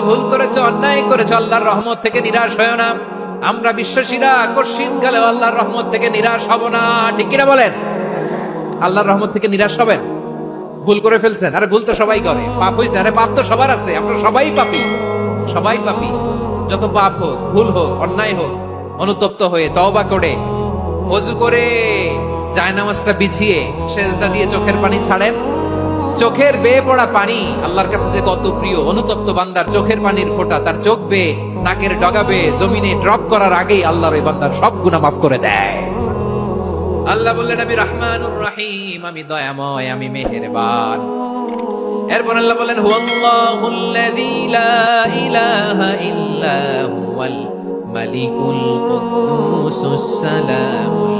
ভুল অন্যায় আল্লাহর রহমত থেকে নিরাশ হয় না। আমরা বিশ্বাসীরা কশিন কালে আল্লাহর রহমত থেকে নিরাশ হব না। ঠিক কিনা বলেন? আল্লাহর রহমত থেকে নিরাশ হবেন? ভুল করে ফেলছেন। আরে ভুল তো সবাই করে। পাপ হয়েছে আরে পাপ তো সবার আছে। আমরা সবাই পাপি। সবাই পাপি। যত পাপ হোক, ভুল হোক, অন্যায় হোক, অনুতপ্ত হয়ে তওবা করে অজু করে জায়নামাজটা বিছিয়ে সেজদা দিয়ে চোখের পানি ছাড়েন। চোখের বেয়ে পড়া পানি আল্লাহর কাছে যে কত প্রিয়, অনুতপ্ত বান্দার চোখের পানির ফোঁটা, তার চোখ বেয়ে, নাকের ডগাবে জমিনে ড্রপ করার আগেই আল্লাহর ওই বান্দার সব গুনাহ মাফ করে দেয়। আল্লাহ বললেন আমি রহমানুর রহিম, আমি দয়াময়, আমি মেহেরবান। এরপর আল্লাহ বলেন হুয়াল্লাহুল্লাযী লা ইলাহা ইল্লা হুয়াল মালিকুল কুদ্দুসুস সালামুল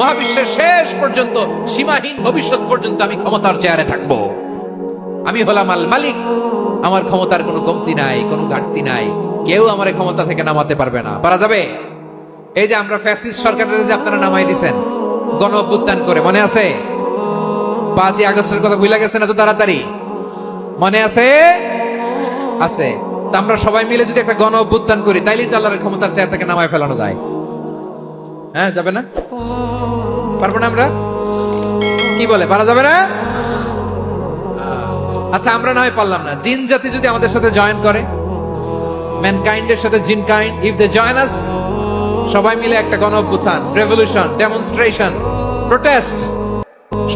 মহাবিশ্বের শেষ পর্যন্ত, সীমাহীন ভবিষ্যৎ পর্যন্ত আমি ক্ষমতার চেয়ারে থাকব। আমি হলাম আল মালিক। আমার ক্ষমতার কোনো কমতি নাই, কোনো ঘাটতি নাই। কেউ আমার ক্ষমতা থেকে নামাতে পারবে না। পারা যাবে? এই যে আমরা ফ্যাসিস্ট সরকারের যে আপনারা নামাই দিছেন, গণ অভ্যুত্থান করে, মনে আছে? পাঁচই আগস্টের কথা ভুলে গেছেন এত তাড়াতাড়ি? মনে আছে? আছে। তা আমরা সবাই মিলে যদি একটা গণ অভ্যুত্থান করি, তাইলেই তো আল্লাহর ক্ষমতার চেয়ার থেকে নামায় ফেলানো যায়। হ্যাঁ যাবে না? পারব না আমরা? কি বলে, পারা যাবে না? আচ্ছা আমরা না হয় পারলাম না। জিন জাতি যদি আমাদের সাথে জয়েন করে ম্যানকাইন্ডের সাথে jinn kind if they join us সবাই মিলে একটা গণ অভ্যুত্থান রেভলিউশন ডেমনস্ট্রেশন প্রোটেস্ট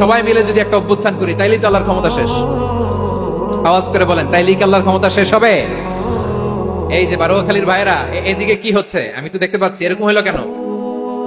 সবাই মিলে যদি একটা অভ্যুত্থান করি, তাইলেই তো আল্লাহর ক্ষমতা শেষ। আওয়াজ করে বলেন, তাইলেই কি আল্লাহর ক্ষমতা শেষ হবে? এই যে বারোয়াখালীর ভাইরা এদিকে কি হচ্ছে? আমি তো দেখতে পাচ্ছি, এরকম হলো কেন?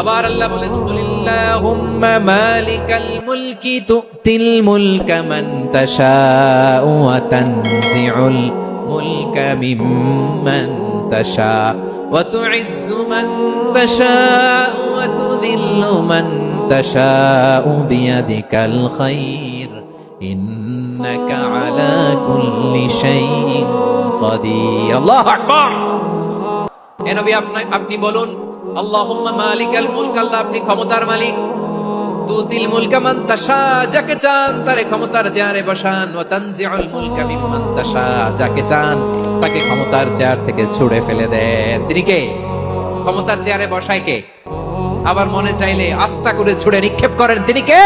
আবার আল্লাহ বলেন কুলিল্লাহুম্মা মালিকাল মুলকি তুতিল মুলকা মান তাশাউ ওয়া তানজিউল মুলকা মিম্মান তাশা ওয়া তুইজ্জু মান তাশাউ ওয়া তুযিল্লু মান তাশাউ বিয়াদিকাল খায়র ইন্নাকা আলা কুল্লি শাইইন আল্লাহু আকবার। এ নবী আপনি আপনি বলুন আল্লাহুম্মা মালিকাল মুলক, আল্লাহ আপনি ক্ষমতার মালিক। তুতিল মুলকা মান তাশা, যাকে চান তারে ক্ষমতার চেয়ারে বসান। ওয়া তানজিউল মুলকা তাশা, যাকে চান তাকে ক্ষমতার চেয়ার থেকে ছুড়ে ফেলে দেন। তিনি কে? ক্ষমতার চেয়ারে বসায় কে? আবার মনে চাইলে আস্থা করে ছুড়ে নিক্ষেপ করেন। তিনি কে?